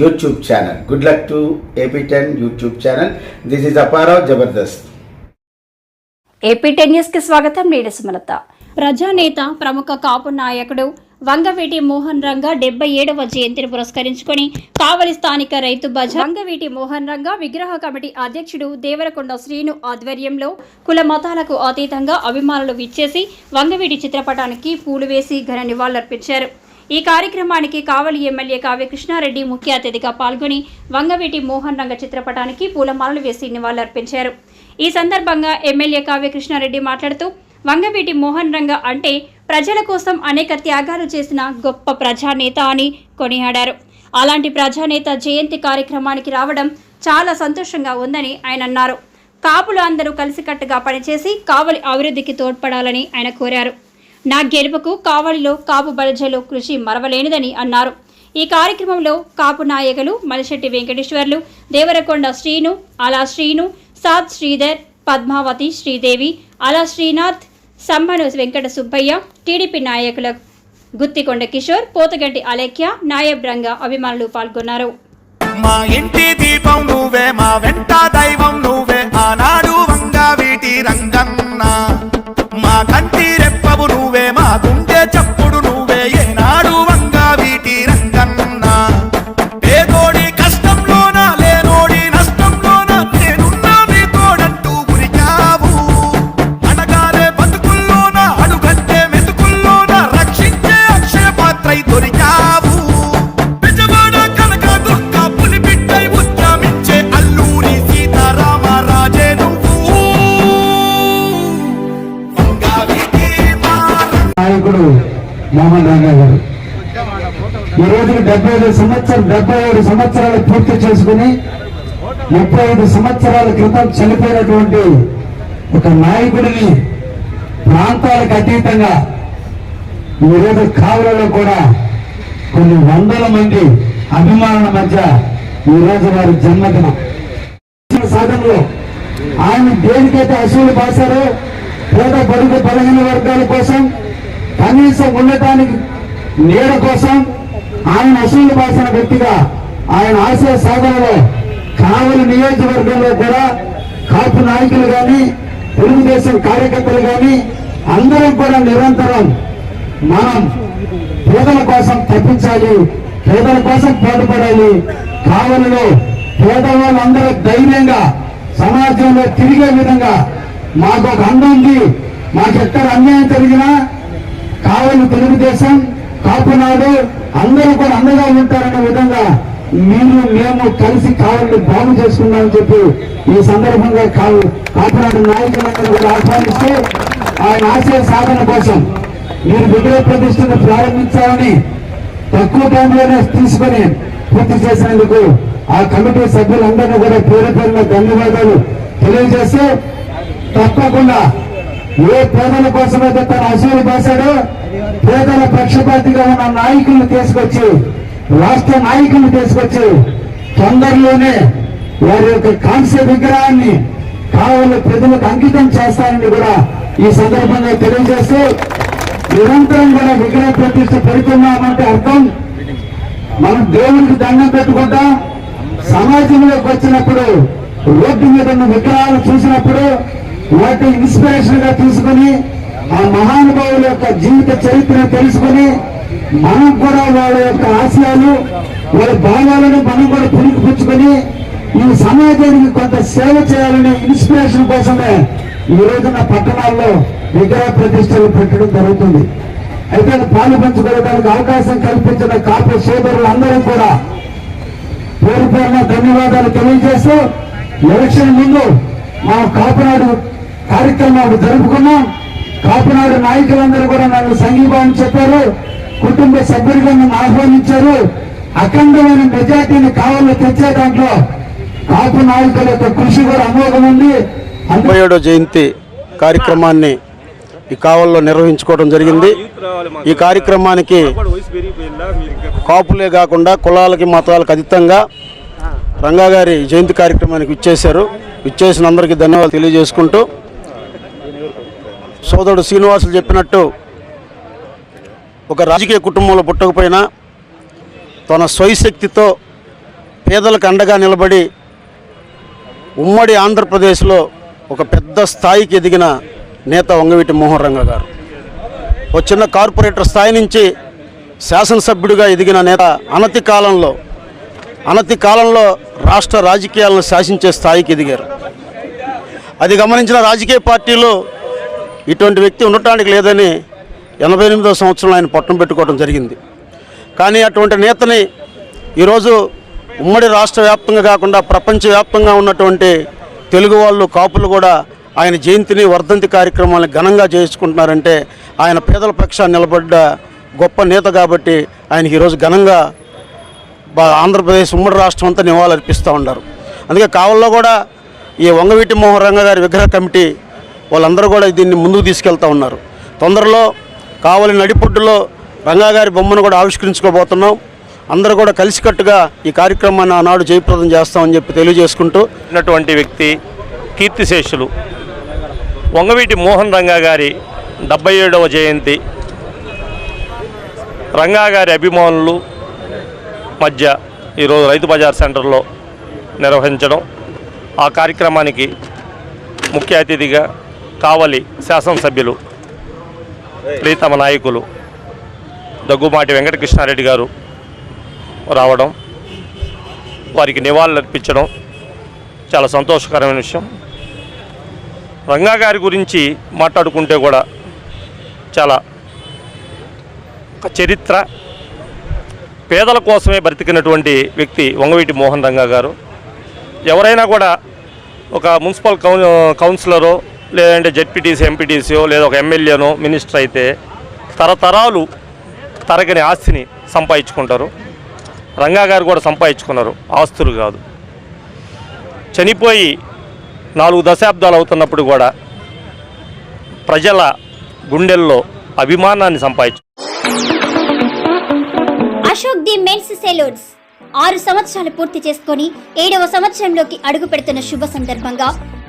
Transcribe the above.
YouTube channel good luck to AP ten YouTube channel this is Apparao Jabardasth AP ten న్యూస్కి స్వాగతం. నేను సుమలత. ప్రజానేత ప్రముఖ కాపు నాయకుడు వంగవీటి మోహన్ రంగ డెబ్బై ఏడవ జయంతిని పురస్కరించుకొని కావలి స్థానిక రైతు బజ వంగవీటి మోహన్ రంగ విగ్రహ కమిటీ అధ్యక్షుడు దేవరకొండ శ్రీను ఆధ్వర్యంలో కుల మతాలకు అతీతంగా అభిమానులు విచ్చేసి వంగవీటి చిత్రపటానికి పూలు వేసి ఘన నివాళులర్పించారు. ఈ కార్యక్రమానికి కావలి ఎమ్మెల్యే కావ్య కృష్ణారెడ్డి ముఖ్య అతిథిగా పాల్గొని వంగవీటి మోహన్ రంగ చిత్రపటానికి పూలమాలలు వేసి నివాళులర్పించారు. ఈ సందర్భంగా ఎమ్మెల్యే కావ్య కృష్ణారెడ్డి మాట్లాడుతూ వంగవీటి మోహన్ రంగ అంటే ప్రజల కోసం అనేక త్యాగాలు చేసిన గొప్ప ప్రజానేత అని కొనియాడారు. అలాంటి ప్రజానేత జయంతి కార్యక్రమానికి రావడం చాలా సంతోషంగా ఉందని ఆయన అన్నారు. కాపులు అందరూ కలిసికట్టుగా పనిచేసి కావలి అభివృద్ధికి తోడ్పడాలని ఆయన కోరారు. నా గెలుపుకు కావలిలో కాపు బలజలో కృషి మరవలేనిదని అన్నారు. ఈ కార్యక్రమంలో కాపు నాయకులు మలిశెట్టి వెంకటేశ్వర్లు దేవరకొండ శ్రీను అలా శ్రీను సాద్ శ్రీధర్ పద్మావతి శ్రీదేవి అలా శ్రీనాథ్ సంబను వెంకట సుబ్బయ్య టీడీపీ నాయకుల గుత్తికొండ కిషోర్ పోతగడ్డి అలేఖ్య నాయబ్ రంగ అభిమానులు పాల్గొన్నారు. మా ఇంటి దీపం నువ్వే మా వెంట దైవం నువ్వే ఆనాడు వంగా వీటి రంగన్నా. నాయకుడు మోహన్ రంగా గారు. ఈ రోజు డెబ్బై ఐదు సంవత్సరం డెబ్బై ఏడు సంవత్సరాలు పూర్తి చేసుకుని ముప్పై ఐదు సంవత్సరాల క్రితం చనిపోయినటువంటి ఒక నాయకుడిని ప్రాంతాలకు అతీతంగా ఈ రోజు కావులలో కూడా కొన్ని వందల మంది అభిమానుల మధ్య ఈ రోజు వారి జన్మదినం. సాధనలో ఆయన దేనికైతే అసూలు పాశారో పేద బడుగు బలహీన వర్గాల కోసం కనీసం ఉండటానికి నీడ కోసం ఆయన అసూలు పాసిన వ్యక్తిగా ఆయన ఆశయ సాధనలో కావలి నియోజకవర్గంలో కూడా కాపు నాయకులు కానీ తెలుగుదేశం కార్యకర్తలు కానీ అందరం కూడా నిరంతరం మనం పేదల కోసం తప్పించాలి పేదల కోసం పాటుపడాలి. కావలిలో పేదవాళ్ళందరూ ధైర్యంగా సమాజంలో తిరిగే విధంగా మాకు ఒక అండ ఉంది. మాకు ఎక్కడ అన్యాయం జరిగినా కావలి తెలుగుదేశం కాపునాడు అందరూ కూడా అండగా ఉంటారన్న విధంగా మీరు మేము కలిసి కావాలని బాగు చేసుకున్నామని చెప్పి ఈ సందర్భంగా కావు కాపునాడు నాయకులందరూ కూడా ఆహ్వానిస్తూ ఆయన ఆశయ సాధన కోసం మీరు విగ్రహ ప్రతిష్టను ప్రారంభించాలని తక్కువ టైంలోనే తీసుకొని పూర్తి చేసినందుకు ఆ కమిటీ సభ్యులందరినీ కూడా పేరు పేరున ధన్యవాదాలు తెలియజేస్తూ తప్పకుండా ఏ పేదల కోసమైతే తన అసూలు పాశాడో పేదల పక్షపాతిగా ఉన్న నాయకులను తీసుకొచ్చి రాష్ట్ర నాయకులను తీసుకొచ్చి తొందరలోనే వారి యొక్క కాంస్య విగ్రహాన్ని కావాలి ప్రజలకు అంకితం చేస్తారని కూడా ఈ సందర్భంగా తెలియజేస్తూ నిరంతరం కూడా విగ్రహ ప్రతిష్ట పెడుతున్నామంటే అర్థం మనం దేవునికి దండం పెట్టుకుంటాం. సమాజంలోకి వచ్చినప్పుడు రోడ్డు మీద ఉన్న విగ్రహాలు చూసినప్పుడు వాటి ఇన్స్పిరేషన్గా తీసుకుని ఆ మహానుభావుల యొక్క జీవిత చరిత్రను తెలుసుకుని మనం కూడా వాళ్ళ యొక్క ఆశయాలు వాళ్ళ భావాలను మనం కూడా పుణికిపుచ్చుకొని ఈ సమాజానికి కొంత సేవ చేయాలనే ఇన్స్పిరేషన్ కోసమే ఈ రోజున పట్టణాల్లో విగ్రహ ప్రతిష్టలు పెట్టడం జరుగుతుంది. అయితే అది పాలు పంచుకోవడానికి అవకాశం కల్పించిన కాపు సోదరులందరూ కూడా పేరు పేరున ధన్యవాదాలు తెలియజేస్తూ ఎలక్షన్ ముందు మా కాపునాడు కార్యక్రమాలు జరుపుకున్నాం. కాపునాడు నాయకులందరూ కూడా నాకు సంఘీభావం చెప్పారు. కుటుంబ సభ్యులుగా నన్ను ఆహ్వానించారు. అఖండమైన మెజార్టీని కావాలని తెచ్చే దాంట్లో కాపు నాయకుల యొక్క కృషి కూడా అమోఘం ఉంది. ముప్పై ఏడో జయంతి కార్యక్రమాన్ని ఈ కావల్లో నిర్వహించుకోవడం జరిగింది. ఈ కార్యక్రమానికి కాపులే కాకుండా కులాలకి మతాలకు అతీతంగా రంగా గారి జయంతి కార్యక్రమానికి ఇచ్చేశారు ఇచ్చేసిన అందరికీ ధన్యవాదాలు తెలియజేసుకుంటూ సోదరుడు శ్రీనివాసులు చెప్పినట్టు ఒక రాజకీయ కుటుంబంలో పుట్టకపోయినా తన స్వయశక్తితో పేదలకు అండగా నిలబడి ఉమ్మడి ఆంధ్రప్రదేశ్లో ఒక పెద్ద స్థాయికి ఎదిగిన నేత వంగవీటి మోహన్ రంగ గారు. ఒక చిన్న కార్పొరేటర్ స్థాయి నుంచి శాసనసభ్యుడిగా ఎదిగిన నేత అనతి కాలంలో అనతి కాలంలో రాష్ట్ర రాజకీయాలను శాసించే స్థాయికి ఎదిగారు. అది గమనించిన రాజకీయ పార్టీలు ఇటువంటి వ్యక్తి ఉండటానికి లేదని ఎనభై ఎనిమిదో సంవత్సరంలో ఆయన పట్టం పెట్టుకోవడం జరిగింది. కానీ అటువంటి నేతని ఈరోజు ఉమ్మడి రాష్ట్ర వ్యాప్తంగా కాకుండా ప్రపంచవ్యాప్తంగా ఉన్నటువంటి తెలుగు వాళ్ళు కాపులు కూడా ఆయన జయంతిని వర్ధంతి కార్యక్రమాలను ఘనంగా చేసుకుంటున్నారంటే ఆయన పేదల పక్షాన్ని నిలబడ్డ గొప్ప నేత కాబట్టి ఆయనకి ఈరోజు ఘనంగా బా- ఆంధ్రప్రదేశ్ ఉమ్మడి రాష్ట్రం అంతా నివాళులు అర్పిస్తూ ఉన్నారు. అందుకే కావల్లో కూడా ఈ వంగవీటి మోహన్ రంగ గారి విగ్రహ కమిటీ వాళ్ళందరూ కూడా దీన్ని ముందుకు తీసుకెళ్తా ఉన్నారు. తొందరలో కావలి నడిపొడ్డులో రంగాగారి బొమ్మను కూడా ఆవిష్కరించుకోబోతున్నాం. అందరూ కూడా కలిసికట్టుగా ఈ కార్యక్రమాన్ని ఆనాడు జయప్రదం చేస్తామని చెప్పి తెలియజేసుకుంటూ ఉన్నటువంటి వ్యక్తి కీర్తిశేషులు. వంగవీటి మోహన్ రంగా గారి డెబ్బై ఏడవ జయంతి. రంగా గారి అభిమానులు మధ్య ఈరోజు రైతు బజార్ సెంటర్లో నిర్వహించడం. ఆ కార్యక్రమానికి ముఖ్య అతిథిగా కావలి శాసనసభ్యులు ప్రీతమ నాయకులు దగ్గుమాటి వెంకటకృష్ణారెడ్డి గారు రావడం వారికి నివాళులు అర్పించడం చాలా సంతోషకరమైన విషయం. రంగా గారి గురించి మాట్లాడుకుంటే కూడా చాలా ఒక చరిత్ర. పేదల కోసమే బ్రతికినటువంటి వ్యక్తి వంగవీటి మోహన్ రంగా గారు. ఎవరైనా కూడా ఒక మున్సిపల్ కౌ కౌన్సిలరో లేదంటే జెడ్పీటీసీ ఎంపీటీసీయో లేదా ఒక ఎమ్మెల్యేనో మినిస్టర్ అయితే తరతరాలు తరగని ఆస్తిని సంపాదించుకుంటారు. రంగా గారు కూడా సంపాదించుకున్నారు. ఆస్తులు కాదు. చనిపోయి నాలుగు దశాబ్దాలు అవుతున్నప్పుడు కూడా ప్రజల గుండెల్లో అభిమానాన్ని సంపాదించు అశోక్ ది మెన్స్ సెలూన్స్. ఆరు సంవత్సరాలు పూర్తి చేసుకొని ఏడవ సంవత్సరంలోకి అడుగు పెడుతున్న శుభ సందర్భంగా